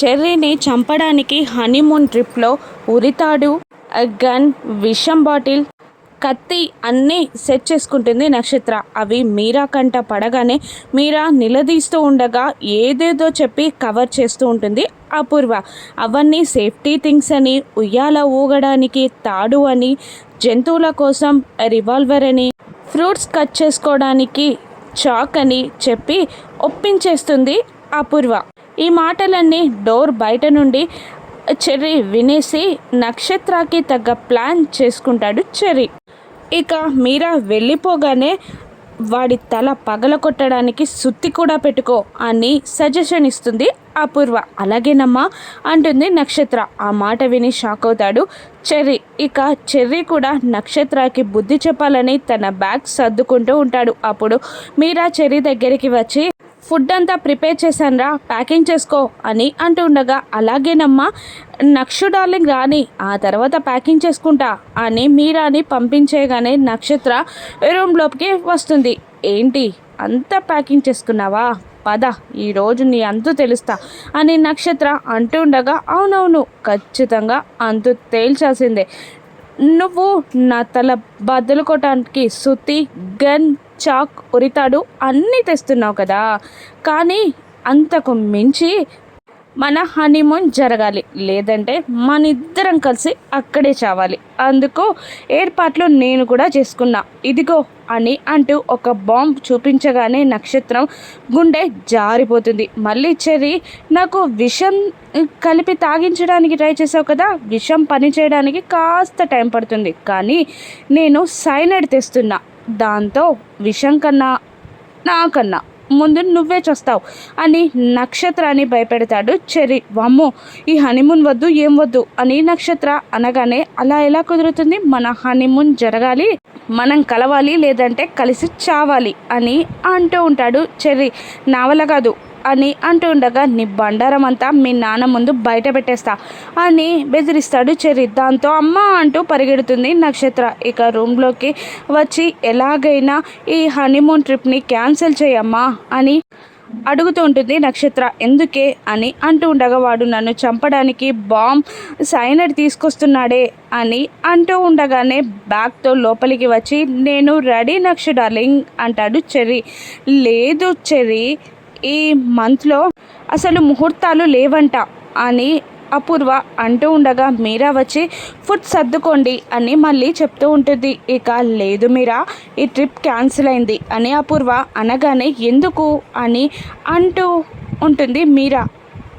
చెర్రీని చంపడానికి హనీమూన్ ట్రిప్లో ఉరితాడు. గన్ విషం బాటిల్ కత్తి అన్నీ సెట్ చేసుకుంటుంది నక్షత్ర. అవి మీరా కంట పడగానే మీరా నిలదీస్తూ ఉండగా ఏదేదో చెప్పి కవర్ చేస్తూ ఉంటుంది అపూర్వ. అవన్నీ సేఫ్టీ థింగ్స్ అని ఉయ్యాల ఊగడానికి తాడు అని జంతువుల కోసం రివాల్వర్ అని ఫ్రూట్స్ కట్ చేసుకోవడానికి చాక్ అని చెప్పి ఒప్పించేస్తుంది అపూర్వ. ఈ మాటలన్నీ డోర్ బయట నుండి చెర్రీ వినేసి నక్షత్రాకి తగ్గ ప్లాన్ చేసుకుంటాడు చెర్రీ. ఇక మీరా వెళ్ళిపోగానే వాడి తల పగల కొట్టడానికి సుత్తి కూడా పెట్టుకో అని సజెషన్ ఇస్తుంది అపూర్వ. అలాగేనమ్మా అంటుంది నక్షత్ర. ఆ మాట విని షాక్ అవుతాడు చెర్రీ. ఇక చెర్రీ కూడా నక్షత్రకి బుద్ధి చెప్పాలని తన బ్యాగ్ సర్దుకుంటూ ఉంటాడు. అప్పుడు మీరా చెర్రీ దగ్గరికి వచ్చి ఫుడ్ అంతా ప్రిపేర్ చేశానురా ప్యాకింగ్ చేసుకో అని అంటూ ఉండగా అలాగేనమ్మా నక్షు డార్లింగ్ రాని ఆ తర్వాత ప్యాకింగ్ చేసుకుంటా అని మీరాని పంపించేయగానే నక్షత్ర రూమ్లోకి వస్తుంది. ఏంటి అంతా ప్యాకింగ్ చేసుకున్నావా? పద ఈరోజు నీ అంతు తెలుస్తా అని నక్షత్ర అంటూ ఉండగా అవునవును ఖచ్చితంగా అంతు తేల్చాల్సిందే. నువ్వు నా తల బద్దలు కొట్టడానికి సుత్తి గన్ చాక్ ఉరితాడు అన్నీ తెస్తున్నావు కదా. కానీ అంతకు మించి మన హనీమూన్ జరగాలి. లేదంటే మన ఇద్దరం కలిసి అక్కడే చావాలి. అందుకు ఏర్పాట్లు నేను కూడా చేసుకున్నా. ఇదిగో అని అంటూ ఒక బాంబ్ చూపించగానే నక్షత్రం గుండె జారిపోతుంది. మళ్ళీ చెరి నాకు విషం కలిపి తాగించడానికి ట్రై చేసావు కదా? విషం పని చేయడానికి కాస్త టైం పడుతుంది. కానీ నేను సైనైడ్ తెస్తున్నా. దాంతో విషం కన్నా నాకన్నా ముందు నువ్వే చూస్తావు అని నక్షత్రాన్ని భయపెడతాడు చెరి వమ్ము ఈ హనీమూన్ వద్దు ఏం వద్దు అని నక్షత్ర అనగానే అలా ఎలా కుదురుతుంది? మన హనీమూన్ జరగాలి మనం కలవాలి లేదంటే కలిసి చావాలి అని అంటూ ఉంటాడు చెర్రీ. నా వల్ల కాదు అని అంటూ ఉండగా నీ బండారం అంతా మీ నాన్న ముందు బయట పెట్టేస్తా అని బెదిరిస్తాడు చెర్రి. దాంతో అమ్మ అంటూ పరిగెడుతుంది నక్షత్ర. ఇక రూమ్లోకి వచ్చి ఎలాగైనా ఈ హనీమూన్ ట్రిప్ని క్యాన్సిల్ చేయమ్మా అని అడుగుతూ ఉంటుంది నక్షత్ర. ఎందుకే? అని అంటూ ఉండగా వాడు నన్ను చంపడానికి బాంబ్ సైనడ్ తీసుకొస్తున్నాడే అని అంటూ ఉండగానే బ్యాగ్తో లోపలికి వచ్చి నేను రెడీ నక్ష డార్లింగ్ అంటాడు చెర్రీ. లేదు చెర్రీ ఈ మంత్లో అసలు ముహూర్తాలు లేవంట అని అపూర్వ అంటూ ఉండగా మీరా వచ్చి ఫుడ్ సర్దుకోండి అని మళ్ళీ చెప్తూ ఉంటుంది. ఇక లేదు మీరా ఈ ట్రిప్ క్యాన్సిల్ అయింది అని అపూర్వ అనగానే ఎందుకు? అని అంటూ ఉంటుంది మీరా.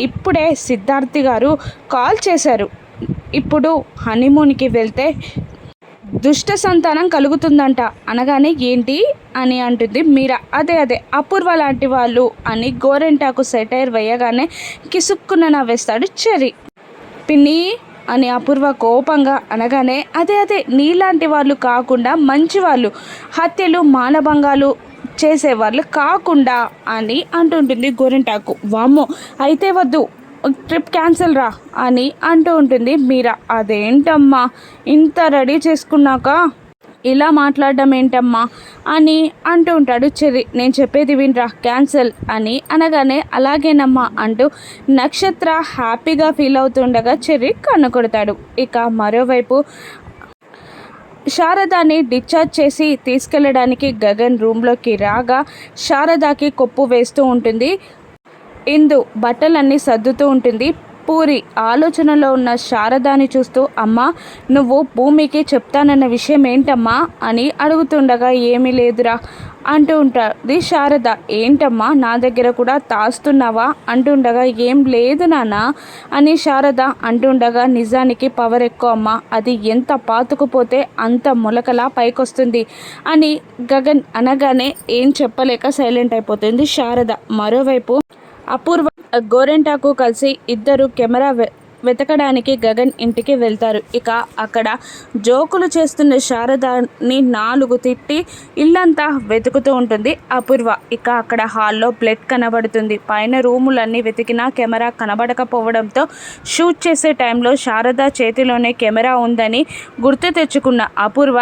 ఇప్పుడే సిద్ధార్థి గారు కాల్ చేశారు. ఇప్పుడు హనీమూన్కి వెళ్తే దుష్ట సంతానం కలుగుతుందంట అనగానే ఏంటి? అని అంటుంది. మీరా? అదే అదే. అపూర్వ లాంటి వాళ్ళు అని గోరెంటాకు సెటైర్ వేయగానే కిసుక్కున నవ్వేస్తాడు చెరి పిన్ని అని అపూర్వ కోపంగా అనగానే అదే అదే. నీలాంటి వాళ్ళు కాకుండా మంచి వాళ్ళు హత్యలు మానభంగాలు చేసేవాళ్ళు కాకుండా అని అంటుంటుంది గోరింటాకు. వామ్మో అయితే వద్దు. ట్రిప్ క్యాన్సిల్ రా అని అంటూ ఉంటుంది మీరా. అదేంటమ్మా? ఇంత రెడీ చేసుకున్నాక ఇలా మాట్లాడడం ఏంటమ్మా అని అంటూ ఉంటాడు చెర్రి. నేను చెప్పేది వినరా క్యాన్సిల్ అని అనగానే అలాగేనమ్మా అంటూ నక్షత్ర హ్యాపీగా ఫీల్ అవుతుండగా చెర్రి కన్ను కొడతాడు. ఇక మరోవైపు శారదాని డిశ్చార్జ్ చేసి తీసుకెళ్ళడానికి గగన్ రూమ్లోకి రాగా శారదాకి కొప్పు వేస్తూ ఉంటుంది. ఇందు బట్టలన్నీ సర్దుతూ ఉంటుంది. పూరి ఆలోచనలో ఉన్న శారదాని చూస్తూ అమ్మా నువ్వు భూమికి చెప్తానన్న విషయం ఏంటమ్మా అని అడుగుతుండగా ఏమీ లేదురా అంటూ ఉంటుంది శారద. ఏంటమ్మా నా దగ్గర కూడా తాస్తున్నావా? అంటుండగా ఏం లేదు నాన్న అని శారద అంటుండగా నిజానికి పవర్ ఎక్కువ అమ్మా. అది ఎంత పాతుకుపోతే అంత మొలకలా పైకొస్తుంది అని గగన్ అనగానే ఏం చెప్పలేక సైలెంట్ అయిపోతుంది శారద. మరోవైపు అపూర్వ గోరెంటాకు కలిసి ఇద్దరు కెమెరా వెతకడానికి గగన్ ఇంటికి వెళ్తారు. ఇక అక్కడ జోకులు చేస్తున్న శారదాని నాలుగు తిట్టి ఇల్లంతా వెతుకుతూ ఉంటుంది అపూర్వ. ఇక అక్కడ హాల్లో బ్లడ్ కనబడుతుంది. పైన రూములన్నీ వెతికినా కెమెరా కనబడకపోవడంతో షూట్ చేసే టైంలో శారద చేతిలోనే కెమెరా ఉందని గుర్తు తెచ్చుకున్న అపూర్వ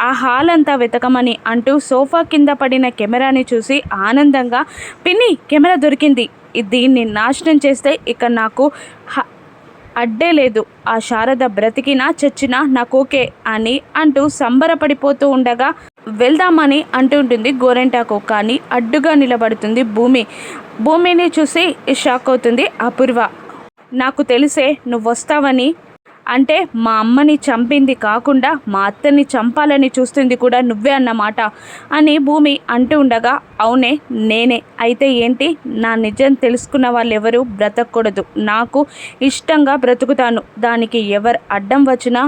ఆ హాల్ అంతా వెతకమని అంటూ సోఫా కింద పడిన కెమెరాని చూసి ఆనందంగా పిన్ని కెమెరా దొరికింది. దీన్ని నాశనం చేస్తే ఇక నాకు హ- అడ్డే లేదు. ఆ శారద బ్రతికినా చచ్చినా నాకు ఓకే అని అంటూ సంబరపడిపోతూ ఉండగా వెళ్దామని అంటుంటుంది గోరెంటాకు. కానీ అడ్డుగా నిలబడుతుంది భూమి. భూమిని చూసి షాక్ అవుతుంది అపూర్వ. నాకు తెలిసే నువ్వు వస్తావని అంటే మా అమ్మని చంపింది కాకుండా మా అత్తని చంపాలని చూస్తుంది కూడా నువ్వే అన్నమాట అని భూమి అంటూ ఉండగా అవునే నేనే. అయితే ఏంటి? నా నిజం తెలుసుకున్న వాళ్ళు ఎవరు బ్రతకూడదు. నాకు ఇష్టంగా బ్రతుకుతాను. దానికి ఎవరు అడ్డం వచ్చినా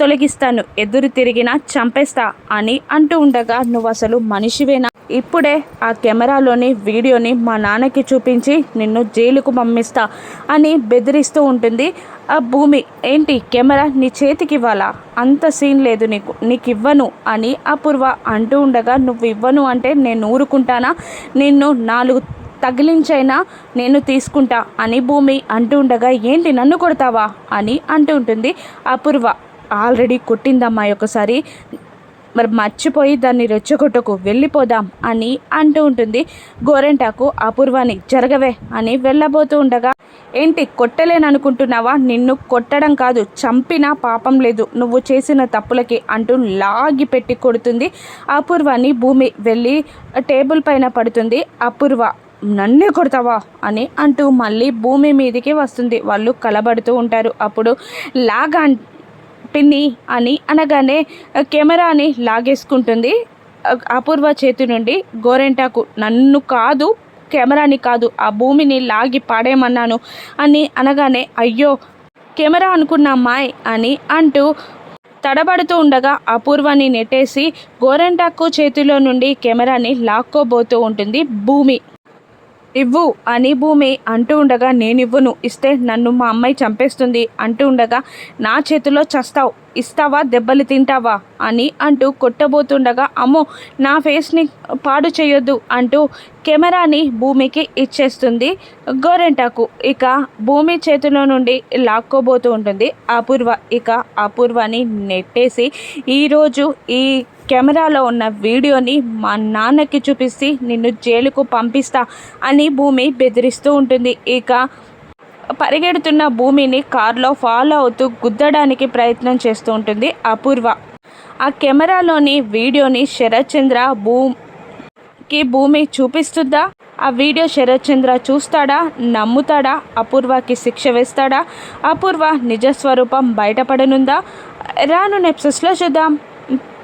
తొలగిస్తాను. ఎదురు తిరిగినా చంపేస్తా అని అంటూ ఉండగా నువ్వు అసలు మనిషివేనా? ఇప్పుడే ఆ కెమెరాలోని వీడియోని మా నాన్నకి చూపించి నిన్ను జైలుకు పంపిస్తా అని బెదిరిస్తూ ఉంటుంది. ఆ భూమి ఏంటి కెమెరా నీ చేతికి ఇవ్వాలా? అంత సీన్ లేదు నీకు నీకు ఇవ్వను అని అపూర్వ అంటూ ఉండగా నువ్వు ఇవ్వను అంటే నేను ఊరుకుంటానా? నిన్ను నాలుగు తగిలించైనా నేను తీసుకుంటా అని భూమి అంటూ ఉండగా ఏంటి నన్ను కొడతావా? అని అంటూ ఉంటుంది అపూర్వ. ఆల్రెడీ కొట్టిందమ్మా ఒకసారి. మరి మర్చిపోయి దాన్ని రెచ్చగొట్టకు వెళ్ళిపోదాం అని అంటూ ఉంటుంది. గోరెంటాకు అపూర్వాని జరగవే అని వెళ్ళబోతూ ఉండగా ఏంటి కొట్టలేననుకుంటున్నావా? నిన్ను కొట్టడం కాదు చంపినా పాపం లేదు. నువ్వు చేసిన తప్పులకి అంటూ లాగి పెట్టి కొడుతుంది. అపూర్వాని భూమి వెళ్ళి టేబుల్ పైన పడుతుంది. అపూర్వ నన్నే కొడతావా? అని అంటూ మళ్ళీ భూమి మీదకి వస్తుంది. వాళ్ళు కలబడుతూ ఉంటారు. అప్పుడు లాగా పిన్ని అని అనగానే కెమెరాని లాగేసుకుంటుంది. అపూర్వ చేతి నుండి గోరెంటాకు నన్ను కాదు కెమెరాని కాదు ఆ భూమిని లాగి పాడేయమన్నాను అని అనగానే అయ్యో కెమెరా అనుకున్న అమ్మాయి అని అంటూ తడబడుతూ ఉండగా అపూర్వని నెట్టేసి గోరెంటాకు చేతిలో నుండి కెమెరాని లాక్కోబోతూ ఉంటుంది భూమి. ఇవ్వు అని భూమి అంటూ ఉండగా నేను ఇవ్వను ఇస్తే నన్ను మా అమ్మాయి చంపేస్తుంది అంటూ ఉండగా నా చేతిలో చస్తావు. ఇస్తావా? దెబ్బలు తింటావా? అని అంటూ కొట్టబోతుండగా అమ్మో నా ఫేస్ని పాడు చేయొద్దు అంటూ కెమెరాని భూమికి ఇచ్చేస్తుంది గోరెంటాకు. ఇక భూమి చేతిలో నుండి లాక్కోబోతూ ఉంటుంది అపూర్వ. ఇక అపూర్వని నెట్టేసి ఈరోజు ఈ కెమెరాలో ఉన్న వీడియోని మా నాన్నకి చూపిస్తే నిన్ను జైలుకు పంపిస్తా అని భూమి బెదిరిస్తూ ఉంటుంది. ఇక పరిగెడుతున్న భూమిని కారులో ఫాలో అవుతూ గుద్దడానికి ప్రయత్నం చేస్తూ ఉంటుంది అపూర్వ. ఆ కెమెరాలోని వీడియోని శరత్ చంద్ర భూకి భూమి చూపిస్తుందా? ఆ వీడియో శరత్ చంద్ర చూస్తాడా? నమ్ముతాడా? అపూర్వకి శిక్ష వేస్తాడా? అపూర్వ నిజస్వరూపం బయటపడనుందా? రాను నెప్సెస్లో చూద్దాం.